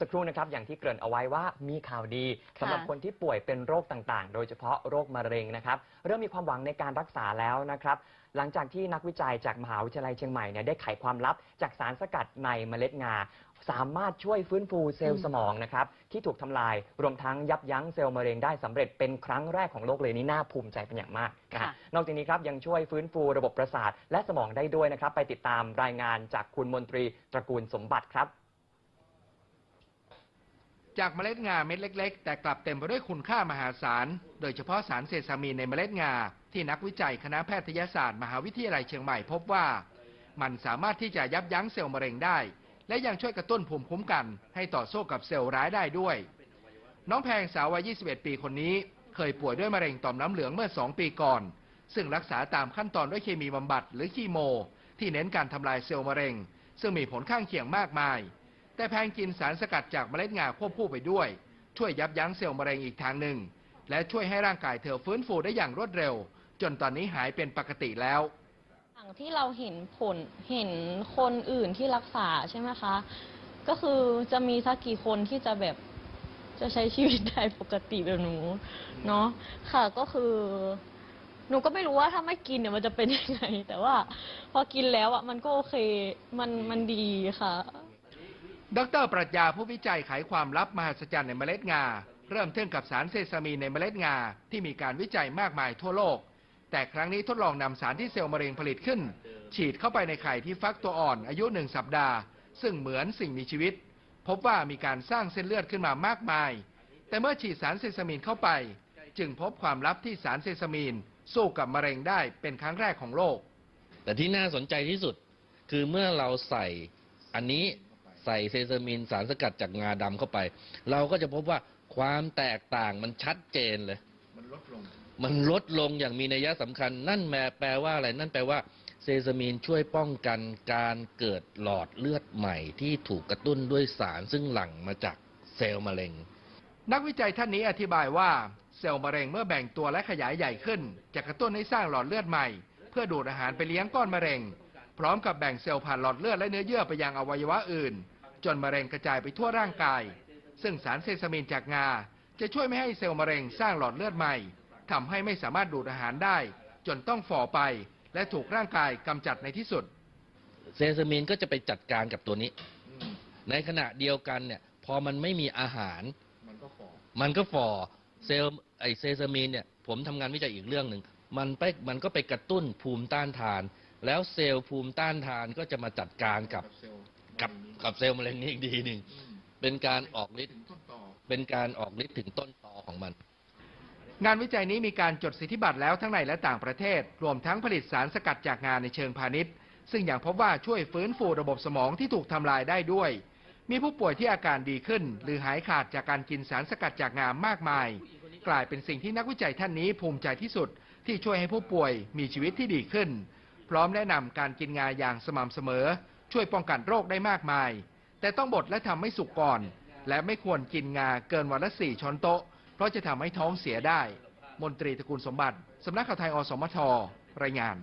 สักครู่นะครับอย่างที่เกริ่นเอาไว้ว่ามีข่าวดีสำหรับคนที่ป่วยเป็นโรคต่างๆ โดยเฉพาะโรคมะเร็งนะครับ เริ่มมีความหวังในการรักษาแล้วนะครับ หลังจากที่นักวิจัยจากมหาวิทยาลัยเชียงใหม่เนี่ยได้ไขความลับจากสารสกัดในเมล็ดงา สามารถช่วยฟื้นฟูเซลอืล์มสมองนะครับ ที่ถูกทำลายรวมทั้งยับยั้งเซลล์มะเร็งได้สำเร็จเป็นครั้งแรกของโลกเลยนี่น่าภูมิใจเป็นอย่างมากนะฮะ ค่ะ นอกจากนี้ครับยังช่วยฟื้นฟูระบบประสาทและสมองได้ด้วยนะครับ ไปติดตามรายงานจากคุณมนตรีตระกูลสมบัติครับ จากเมล็ดงาเม็ดเล็ก ๆ แต่กลับเต็มไปด้วยคุณค่ามหาศาล โดยเฉพาะสารเซซามีนในเมล็ดงา ที่นักวิจัยคณะแพทยศาสตร์ มหาวิทยาลัยเชียงใหม่พบว่า มันสามารถที่จะยับยั้งเซลล์มะเร็งได้ และยังช่วยกระตุ้นภูมิคุ้มกัน ให้ต่อสู้กับเซลล์ร้ายได้ด้วย น้องแพงสาววัย 21 ปีคนนี้ เคยป่วยด้วยมะเร็งต่อมน้ำเหลืองเมื่อ 2 ปีก่อน ซึ่งรักษาตามขั้นตอนด้วยเคมีบำบัดหรือคีโม ที่เน้นการทำลายเซลล์มะเร็ง ซึ่งมีผลข้างเคียงมากมาย แต่แพงกินสารสกัดจากเมล็ดงาควบคู่ไปด้วย ช่วยยับยั้งเซลล์มะเร็งอีกทางหนึ่ง และช่วยให้ร่างกายเธอฟื้นฟูได้อย่างรวดเร็ว จนตอนนี้หายเป็นปกติแล้วอย่างที่เราเห็นผลเห็นคนอื่นที่รักษาใช่ไหมคะ ก็คือจะมีสักกี่คนที่จะแบบจะใช้ชีวิตได้ปกติแบบหนูเนาะค่ะก็คือ หนูก็ไม่รู้ว่าถ้าไม่กินเนี่ยมันจะเป็นยังไง แต่ว่าพอกินแล้วอะมันก็โอเคมันมันดีค่ะ ดรปรัชญาผู้วิจัยไขความลับมหัศจรรย์ในเมล็ดงา เริ่มต้นกับสารเซซามีนในเมล็ดงาที่มีการวิจัยมากมายทั่วโลก แต่ครั้งนี้ทดลองนำสารที่เซลล์มะเร็งผลิตขึ้น ฉีดเข้าไปในไข่ที่ฟักตัวอ่อนอายุหนึ่งสัปดาห์ ซึ่งเหมือนสิ่งมีชีวิต พบว่ามีการสร้างเส้นเลือดขึ้นมามากมาย แต่เมื่อฉีดสารเซซามีนเข้าไป จึงพบความลับที่สารเซซามีน สู้กับมะเร็งได้เป็นครั้งแรกของโลก แต่ที่น่าสนใจที่สุด คือเมื่อเราใส่อันนี้ ใส่เซซามินสารสกัดจากงาดำเข้าไป เราก็จะพบว่าความแตกต่างมันชัดเจนเลย มันลดลง มันลดลงอย่างมีนัยสำคัญ นั่นแมแปลว่าอะไร นั่นแปลว่าเซซามินช่วยป้องกันการเกิดหลอดเลือดใหม่ที่ถูกกระตุ้นด้วยสารซึ่งหลั่งมาจากเซลล์มะเร็ง นักวิจัยท่านนี้อธิบายว่าเซลล์มะเร็งเมื่อแบ่งตัวและขยายใหญ่ขึ้น จะกระตุ้นให้สร้างหลอดเลือดใหม่ เพื่อดูดอาหารไปเลี้ยงก้อนมะเร็ง พร้อมกับแบ่งเซลล์ผ่านหลอดเลือดและเนื้อเยื่อไปยังอวัยวะอื่น จนมะเร็งกระจายไปทั่วร่างกาย ซึ่งสารเซซามินจากงา จะช่วยไม่ให้เซลล์มะเร็งสร้างหลอดเลือดใหม่ทำให้ไม่สามารถดูดอาหารได้ จนต้องฝ่อไป และถูกร่างกายกำจัดในที่สุด เซซามินก็จะไปจัดการกับตัวนี้ ในขณะเดียวกันเนี่ยพอมันไม่มีอาหาร มันก็ฝ่อมันก็ฝ่อเซลล์ไอเซซามินเนี่ยผมทำงานวิจัยอีกเรื่องหนึ่งมันไปมันก็ไปกระตุ้นภูมิต้านทาน แล้วเซลล์ภูมิต้านทานก็จะมาจัดการกับกับกับเซลล์มะเร็งนี้อีกดีหนึ่งเป็นการออกฤทธิ์เป็นการออกฤทธิ์ถึงต้นตอของมัน งานวิจัยนี้มีการจดสิทธิบัตรแล้วทั้งในและต่างประเทศ รวมทั้งผลิตสารสกัดจากงานในเชิงพาณิชย์ ซึ่งอย่างพบว่าช่วยฟื้นฟูระบบสมองที่ถูกทำลายได้ด้วย มีผู้ป่วยที่อาการดีขึ้น หรือหายขาดจากการกินสารสกัดจากงามากมาย กลายเป็นสิ่งที่นักวิจัยท่านนี้ภูมิใจที่สุดที่ช่วยให้ผู้ป่วยมีชีวิตที่ดีขึ้น พร้อมแนะนำการกินงาอย่างสม่ำเสมอ ช่วยป้องกันโรคได้มากมาย แต่ต้องบดและทำให้สุกก่อน และไม่ควรกินงาเกินวันละสี่ช้อนโต๊ะ เพราะจะทำให้ท้องเสียได้ มนตรีตระกูลสมบัติสำนักข่าวไทยอสมทรายงาน